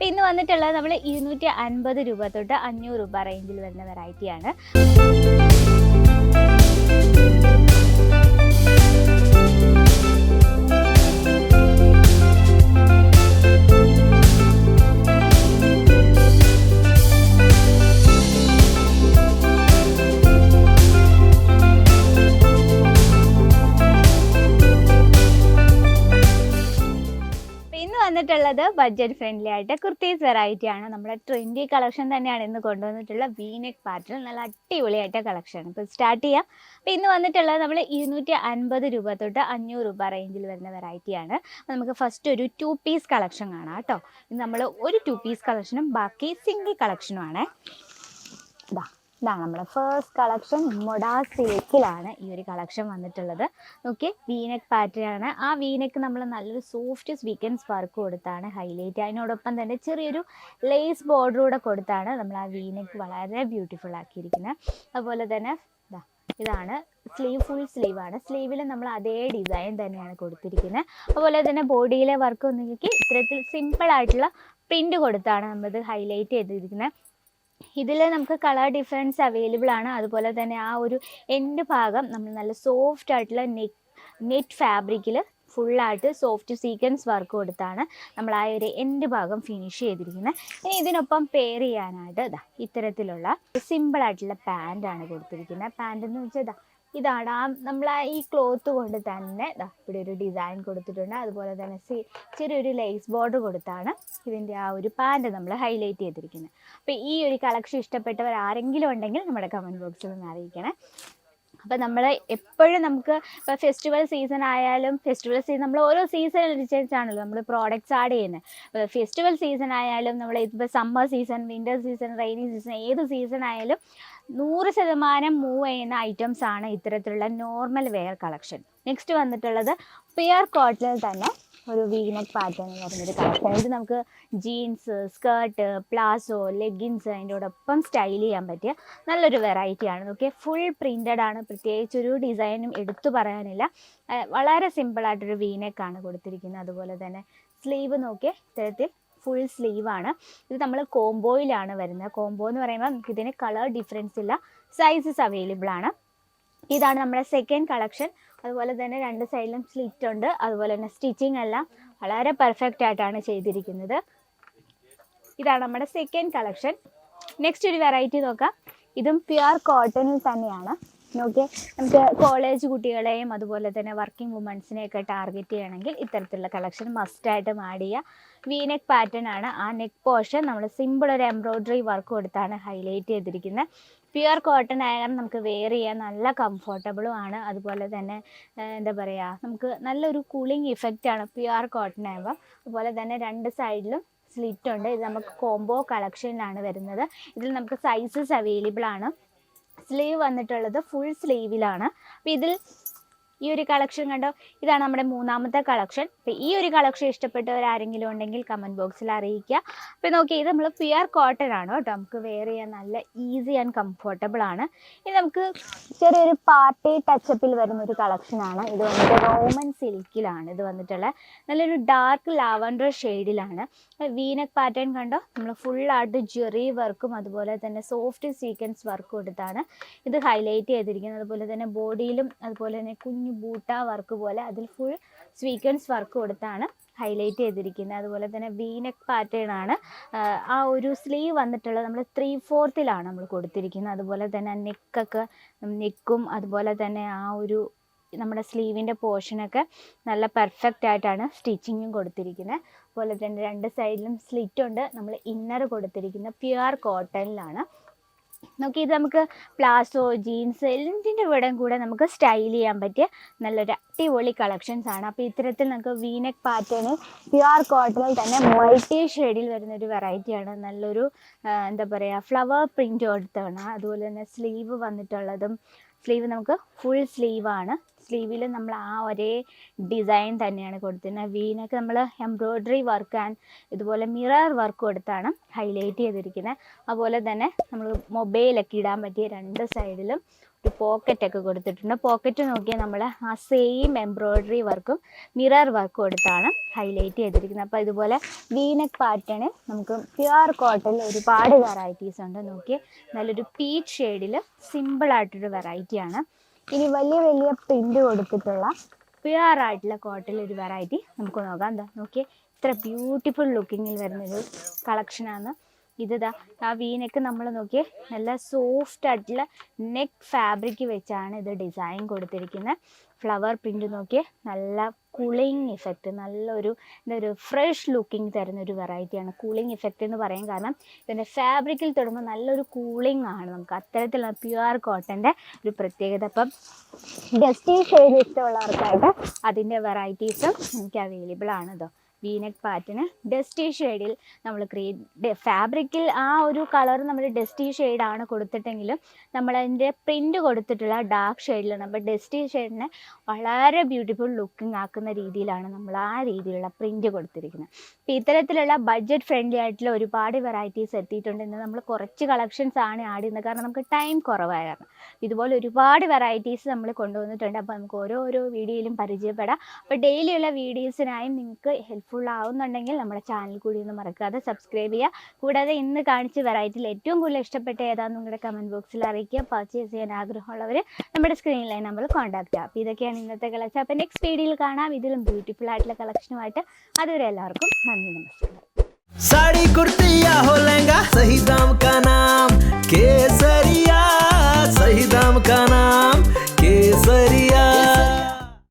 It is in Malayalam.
അപ്പോൾ ഇന്ന് വന്നിട്ടുള്ളത് നമ്മൾ ഇരുന്നൂറ്റി അൻപത് രൂപ തൊട്ട് അഞ്ഞൂറ് രൂപ റേഞ്ചിൽ വരുന്ന വെറൈറ്റിയാണ് വന്നിട്ടുള്ളത് ബഡ്ജറ്റ് ഫ്രണ്ട്ലി ആയിട്ട് കുർത്തീസ് വെറൈറ്റി ആണ്. നമ്മുടെ ട്രെൻഡി കളക്ഷൻ തന്നെയാണ് ഇന്ന് കൊണ്ടുവന്നിട്ടുള്ള വീനെക് പാറ്റേൺ നല്ല അടിപൊളിയായിട്ട് കളക്ഷൻ ഇപ്പോൾ സ്റ്റാർട്ട് ചെയ്യാം. അപ്പോൾ ഇന്ന് വന്നിട്ടുള്ളത് നമ്മൾ ഇരുന്നൂറ്റി അൻപത് രൂപ തൊട്ട് അഞ്ഞൂറ് രൂപ റേഞ്ചിൽ വരുന്ന വെറൈറ്റി ആണ്. അപ്പോൾ നമുക്ക് ഫസ്റ്റ് ഒരു ടു പീസ് കളക്ഷൻ കാണാം കേട്ടോ. നമ്മൾ ഒരു ടു പീസ് കളക്ഷനും ബാക്കി സിംഗിൾ കളക്ഷനുമാണ് ഇതാ ഇതാണ് നമ്മുടെ ഫേസ്റ്റ് കളക്ഷൻ മൊഡാ സിൽക്കിലാണ് ഈ ഒരു കളക്ഷൻ വന്നിട്ടുള്ളത്. ഓക്കെ വീനെക്ക് പാറ്റേൺ ആണ്. ആ വീനെക്ക് നമ്മൾ നല്ലൊരു സോഫ്റ്റ് സ്വീക്കൻസ് വർക്ക് കൊടുത്താണ്. ഹൈലൈറ്റ് അതിനോടൊപ്പം തന്നെ ചെറിയൊരു ലേസ് ബോർഡർ കൂടെ കൊടുത്താണ് നമ്മൾ ആ വീനെക്ക് വളരെ ബ്യൂട്ടിഫുൾ ആക്കിയിരിക്കുന്നത്. അതുപോലെ തന്നെ ഇതാ ഇതാണ് സ്ലീവ് ഫുൾ സ്ലീവ് ആണ്. സ്ലീവിൽ നമ്മൾ അതേ ഡിസൈൻ തന്നെയാണ് കൊടുത്തിരിക്കുന്നത്. അതുപോലെ തന്നെ ബോഡിയിലെ വർക്ക് ഒന്നെങ്കിൽ ഇത്തരത്തിൽ സിമ്പിൾ ആയിട്ടുള്ള പ്രിന്റ് കൊടുത്താണ് നമ്മളിത് ഹൈലൈറ്റ് ചെയ്തിരിക്കുന്നത്. ഇതിൽ നമുക്ക് കളർ ഡിഫറൻസ് അവൈലബിൾ ആണ്. അതുപോലെ തന്നെ ആ ഒരു എൻഡ് ഭാഗം നമ്മൾ നല്ല സോഫ്റ്റ് ആയിട്ടുള്ള നെറ്റ് നെറ്റ് ഫാബ്രിക്കിൽ ഫുള്ളായിട്ട് സോഫ്റ്റ് സീക്വൻസ് വർക്ക് കൊടുത്താണ് നമ്മൾ ആ ഒരു എൻഡ് ഭാഗം ഫിനിഷ് ചെയ്തിരിക്കുന്നത് ഇനി ഇതിനൊപ്പം പെയർ ചെയ്യാനായിട്ട് ഇതാ ഇത്തരത്തിലുള്ള സിമ്പിൾ ആയിട്ടുള്ള പാന്റാണ് കൊടുത്തിരിക്കുന്നത് പാന്റ് എന്ന് വെച്ചാൽ ഇതാ ഇതാണ്. ആ നമ്മൾ ആ ഈ ക്ലോത്ത് കൊണ്ട് തന്നെ ഇവിടെ ഒരു ഡിസൈൻ കൊടുത്തിട്ടുണ്ട്. അതുപോലെ തന്നെ സി ചെറിയൊരു ലേസ് ബോർഡർ കൊടുത്താണ് ഇതിന്റെ ആ ഒരു പാന്റ് നമ്മൾ ഹൈലൈറ്റ് ചെയ്തിരിക്കുന്നത്. അപ്പോൾ ഈ ഒരു കളക്ഷൻ ഇഷ്ടപ്പെട്ടവർ ആരെങ്കിലും ഉണ്ടെങ്കിൽ നമ്മുടെ കമന്റ് ബോക്സിൽ ഒന്ന് അറിയിക്കണേ. അപ്പോൾ നമ്മൾ എപ്പോഴും നമുക്ക് ഇപ്പോൾ ഫെസ്റ്റിവൽ സീസൺ ആയാലും ഫെസ്റ്റിവൽ സീസൺ നമ്മൾ ഓരോ സീസൺ അനുസരിച്ചാണല്ലോ നമ്മൾ പ്രോഡക്റ്റ്സ് ആഡ് ചെയ്യുന്നത് ഫെസ്റ്റിവൽ സീസൺ ആയാലും നമ്മൾ ഇപ്പോൾ summer season winter season rainy season ഏത് സീസൺ ആയാലും നൂറ് ശതമാനം മൂവ് ചെയ്യുന്ന ഐറ്റംസ് ആണ് ഇത്തരത്തിലുള്ള നോർമൽ വെയർ കളക്ഷൻ നെക്സ്റ്റ് വന്നിട്ടുള്ളത് പിയർ കോട്ടിൽ തന്നെ ഒരു വീനക്ക് പാറ്റേൺ എന്ന് പറഞ്ഞൊരു കളക്ഷൻ ഇത് നമുക്ക് ജീൻസ് സ്കേർട്ട് പ്ലാസോ ലെഗിൻസ് അതിന്റെ ഒപ്പം സ്റ്റൈൽ ചെയ്യാൻ പറ്റിയ നല്ലൊരു വെറൈറ്റിയാണ് നോക്കിയാൽ ഫുൾ പ്രിന്റഡ് ആണ്. പ്രത്യേകിച്ച് ഒരു ഡിസൈനും എടുത്തു പറയാനില്ല. വളരെ സിമ്പിളായിട്ടൊരു വീനെക്കാണ് കൊടുത്തിരിക്കുന്നത്. അതുപോലെ തന്നെ സ്ലീവ് നോക്കിയേ ഇത്തരത്തിൽ ഫുൾ സ്ലീവാണ് ഇത് നമ്മൾ കോംബോയിലാണ് വരുന്നത്. കോംബോ എന്ന് പറയുമ്പോൾ നമുക്ക് ഇതിന് കളർ ഡിഫറൻസ് ഇല്ല. സൈസസ് അവൈലബിൾ ആണ്. ഇതാണ് നമ്മുടെ സെക്കൻഡ് കളക്ഷൻ അതുപോലെ തന്നെ രണ്ട് സൈഡിലും സ്ലിറ്റ് ഉണ്ട്. അതുപോലെ തന്നെ സ്റ്റിച്ചിങ് എല്ലാം വളരെ പെർഫെക്റ്റ് ആയിട്ടാണ് ചെയ്തിരിക്കുന്നത്. ഇതാണ് നമ്മുടെ സെക്കൻഡ് കളക്ഷൻ നെക്സ്റ്റ് ഒരു വെറൈറ്റി നോക്കാം. ഇതും പ്യുവർ കോട്ടണിൽ തന്നെയാണ്. നോക്കിയാൽ നമുക്ക് കോളേജ് കുട്ടികളെയും അതുപോലെ തന്നെ വർക്കിംഗ് വുമൺസിനെയൊക്കെ ടാർഗറ്റ് ചെയ്യണമെങ്കിൽ ഇത്തരത്തിലുള്ള കളക്ഷൻ മസ്റ്റായിട്ട് ആഡ് ചെയ്യുക വീനെക്ക് പാറ്റേൺ ആണ്. ആ നെക്ക് പോർഷൻ നമ്മൾ സിമ്പിൾ ഒരു എംബ്രോയ്ഡറി വർക്ക് കൊടുത്താണ് ഹൈലൈറ്റ് ചെയ്തിരിക്കുന്നത്. പ്യുർ കോട്ടൺ ആയാലും നമുക്ക് വെയർ ചെയ്യാൻ നല്ല കംഫർട്ടബിളും ആണ്. അതുപോലെ തന്നെ എന്താ പറയുക നമുക്ക് നല്ലൊരു കൂളിംഗ് ആണ് പ്യുർ കോട്ടൺ ആകുമ്പോൾ അതുപോലെ തന്നെ രണ്ട് സൈഡിലും സ്ലിറ്റ് ഉണ്ട്. ഇത് നമുക്ക് കോംബോ കളക്ഷനിലാണ് വരുന്നത്. ഇതിൽ നമുക്ക് സൈസസ് അവൈലബിൾ ആണ്. സ്ലീവ് വന്നിട്ടുള്ളത് ഫുൾ സ്ലീവിലാണ് അപ്പോൾ ഇതിൽ ഈ ഒരു കളക്ഷൻ കണ്ടോ? ഇതാണ് നമ്മുടെ മൂന്നാമത്തെ കളക്ഷൻ അപ്പോൾ ഈ ഒരു കളക്ഷൻ ഇഷ്ടപ്പെട്ടവർ ആരെങ്കിലും ഉണ്ടെങ്കിൽ കമന്റ് ബോക്സിൽ അറിയിക്കുക. അപ്പോൾ നോക്കി ഇത് നമ്മൾ പ്യുർ കോട്ടൺ ആണ് കേട്ടോ. നമുക്ക് വെയർ ചെയ്യാൻ നല്ല ഈസി ആൻഡ് കംഫർട്ടബിൾ ആണ്. ഇത് നമുക്ക് ചെറിയൊരു പാർട്ടി ടച്ചപ്പിൽ വരുന്ന ഒരു കളക്ഷനാണ് ഇത് വന്നിട്ട് റോമൻ സിൽക്കിലാണ് ഇത് വന്നിട്ടുള്ള നല്ലൊരു ഡാർക്ക് ലാവൻഡർ ഷെയ്ഡിലാണ് വീനക് പാറ്റേൺ കണ്ടോ? നമ്മൾ ഫുള്ളായിട്ട് ജെറി വർക്കും അതുപോലെ തന്നെ സോഫ്റ്റ് സീക്വൻസ് വർക്കും കൊടുത്താണ് ഇത് ഹൈലൈറ്റ് ചെയ്തിരിക്കുന്നത്. അതുപോലെ തന്നെ ബോഡിയിലും അതുപോലെ തന്നെ കുഞ്ഞു ബൂട്ട വർക്ക് പോലെ അതിൽ ഫുൾ സ്വീക്വൻസ് വർക്ക് കൊടുത്താണ് ഹൈലൈറ്റ് ചെയ്തിരിക്കുന്നത്. അതുപോലെ തന്നെ വീനെക്ക് പാറ്റേൺ ആണ്. ആ ഒരു സ്ലീവ് വന്നിട്ടുള്ളത് നമ്മൾ ത്രീ ഫോർത്തിലാണ് നമ്മൾ കൊടുത്തിരിക്കുന്നത്. അതുപോലെ തന്നെ നെക്കൊക്കെ നെക്കും അതുപോലെ തന്നെ ആ ഒരു നമ്മുടെ സ്ലീവിന്റെ പോർഷനൊക്കെ നല്ല പെർഫെക്റ്റ് ആയിട്ടാണ് സ്റ്റിച്ചിങ്ങും കൊടുത്തിരിക്കുന്നത്. അതുപോലെ തന്നെ രണ്ട് സൈഡിലും സ്ലിറ്റ് ഉണ്ട്. നമ്മൾ ഇന്നർ കൊടുത്തിരിക്കുന്നത് പ്യുവർ കോട്ടണിലാണ് നോക്കി ഇത് നമുക്ക് പ്ലാസോ ജീൻസ് എന്തിന്റെ കൂടെ കൂടെ നമുക്ക് സ്റ്റൈൽ ചെയ്യാൻ പറ്റിയ നല്ലൊരു അടിപൊളി കളക്ഷൻസ് ആണ്. അപ്പോൾ ഇത്തരത്തിൽ നമുക്ക് വീനക് പാറ്റേൺ പ്യുർ കോട്ടണിൽ തന്നെ മൾട്ടി ഷെയ്ഡിൽ വരുന്ന ഒരു വെറൈറ്റിയാണ് നല്ലൊരു എന്താ പറയുക ഫ്ലവർ പ്രിന്റ് കൊടുത്താണ്. അതുപോലെ തന്നെ സ്ലീവ് വന്നിട്ടുള്ളതും സ്ലീവ് നമുക്ക് ഫുൾ സ്ലീവാണ് സ്ലീവിൽ നമ്മൾ ആ ഒരേ ഡിസൈൻ തന്നെയാണ് കൊടുത്തിരുന്നത് വീനൊക്കെ നമ്മൾ എംബ്രോയ്ഡറി വർക്ക് ആൻഡ് ഇതുപോലെ മിറർ വർക്ക് കൊടുത്താണ് ഹൈലൈറ്റ് ചെയ്തിരിക്കുന്നത് അതുപോലെ തന്നെ നമ്മൾ മൊബൈലൊക്കെ ഇടാൻ പറ്റിയ രണ്ട് സൈഡിലും ഒരു പോക്കറ്റ് ഒക്കെ കൊടുത്തിട്ടുണ്ട്. പോക്കറ്റ് നോക്കിയാൽ നമ്മൾ ആ സെയിം എംബ്രോയ്ഡറി വർക്കും മിറർ വർക്കും കൊടുത്താണ് ഹൈലൈറ്റ് ചെയ്തിരിക്കുന്നത്. അപ്പോൾ ഇതുപോലെ വീനക് പാറ്റേൺ നമുക്ക് പ്യുവർ കോട്ടണിൽ ഒരുപാട് വെറൈറ്റീസ് ഉണ്ട്. നോക്കി നല്ലൊരു പീച്ച് ഷെയ്ഡിൽ സിമ്പിളായിട്ടൊരു വെറൈറ്റിയാണ് ഇനി വലിയ വലിയ പ്രിന്റ് കൊടുത്തിട്ടുള്ള പ്യുവർ ആയിട്ടുള്ള കോട്ടണിൽ ഒരു വെറൈറ്റി നമുക്ക് നോക്കാം. എന്താ നോക്കിയേ ഇത്ര ബ്യൂട്ടിഫുൾ ലുക്കിങ്ങിൽ വരുന്നൊരു കളക്ഷനാണ് ഇതാ ആ വീനക്ക് നമ്മൾ നോക്കിയേ നല്ല സോഫ്റ്റ് ആയിട്ടുള്ള നെക്ക് ഫാബ്രിക് വെച്ചാണ് ഇത് ഡിസൈൻ കൊടുത്തിരിക്കുന്നത് ഫ്ലവർ പ്രിന്റ് നോക്കിയേ നല്ല കൂളിംഗ് ഇഫക്റ്റ് നല്ലൊരു എന്താ ഒരു ഫ്രഷ് ലുക്കിംഗ് തരുന്ന ഒരു വെറൈറ്റിയാണ് കൂളിംഗ് ഇഫക്റ്റ് എന്ന് പറയാൻ കാരണം ഇതിന്റെ ഫാബ്രിക്കിൽ തൊടുമ്പോൾ നല്ലൊരു കൂളിംഗ് ആണ് നമുക്ക്. അത്തരത്തിലുള്ള പ്യുവർ കോട്ടന്റെ ഒരു പ്രത്യേകത. അപ്പം ഡസ്റ്റി ഷെയ്ഡ് ഇഷ്ടമുള്ളവർക്കായിട്ട് അതിന്റെ വെറൈറ്റീസും നമുക്ക് അവൈലബിൾ ആണ് ഇതോ വീനക്ക് പാറ്റിന് ഡസ്റ്റി ഷെയ്ഡിൽ നമ്മൾ ക്രിയേറ്റ് ഫാബ്രിക്കിൽ ആ ഒരു കളർ നമ്മൾ ഡസ്റ്റി ഷെയ്ഡാണ് കൊടുത്തിട്ടെങ്കിലും നമ്മളതിന്റെ പ്രിന്റ് കൊടുത്തിട്ടുള്ള ഡാർക്ക് ഷെയ്ഡിലാണ് അപ്പോൾ ഡസ്റ്റി ഷെയ്ഡിനെ വളരെ ബ്യൂട്ടിഫുൾ ലുക്കിംഗ് ആക്കുന്ന രീതിയിലാണ് നമ്മൾ ആ രീതിയിലുള്ള പ്രിന്റ് കൊടുത്തിരിക്കുന്നത് അപ്പോൾ ഇത്തരത്തിലുള്ള ബഡ്ജറ്റ് ഫ്രണ്ട്ലി ആയിട്ടുള്ള ഒരുപാട് വെറൈറ്റീസ് എത്തിയിട്ടുണ്ട്. ഇന്ന് നമ്മൾ കുറച്ച് കളക്ഷൻസ് ആണ് ആഡ് ചെയ്യുന്നത്. കാരണം നമുക്ക് ടൈം കുറവായ കാരണം ഇതുപോലെ ഒരുപാട് വെറൈറ്റീസ് നമ്മൾ കൊണ്ടുവന്നിട്ടുണ്ട്. അപ്പോൾ നമുക്ക് ഓരോ ഓരോ വീഡിയോയിലും പരിചയപ്പെടാം. അപ്പോൾ ഡെയിലിയുള്ള വീഡിയോസിനായും നിങ്ങൾക്ക് ഹെൽപ്ഫുൾ ആവുന്നുണ്ടെങ്കിൽ നമ്മുടെ ചാനൽ കൂടി ഒന്ന് മറക്കാതെ സബ്സ്ക്രൈബ് ചെയ്യുക. കൂടാതെ ഇന്ന് കാണിച്ച വെറൈറ്റിയിൽ ഏറ്റവും കൂടുതൽ ഇഷ്ടപ്പെട്ട ഏതാണെന്ന് നിങ്ങളുടെ കമന്റ് ബോക്സിൽ അറിയിക്കുക. പർച്ചേസ് ചെയ്യാൻ ആഗ്രഹമുള്ളവർ നമ്മുടെ സ്ക്രീനിലെ നമ്മൾ കോൺടാക്ട് ചെയ്യുക. അപ്പോൾ ഇതൊക്കെയാണ് ഇന്നത്തെ കളക്ഷൻ അപ്പോൾ നെക്സ്റ്റ് വീഡിയോയിൽ കാണാം. ഇതിലും ബ്യൂട്ടിഫുൾ ആയിട്ടുള്ള കളക്ഷനുമായിട്ട് അതുവരെ എല്ലാവർക്കും നന്ദി നമസ്കാരം. साड़ी कुर्तिया हो लहंगा सही दाम का नाम केसरिया सही दाम का नाम केसरिया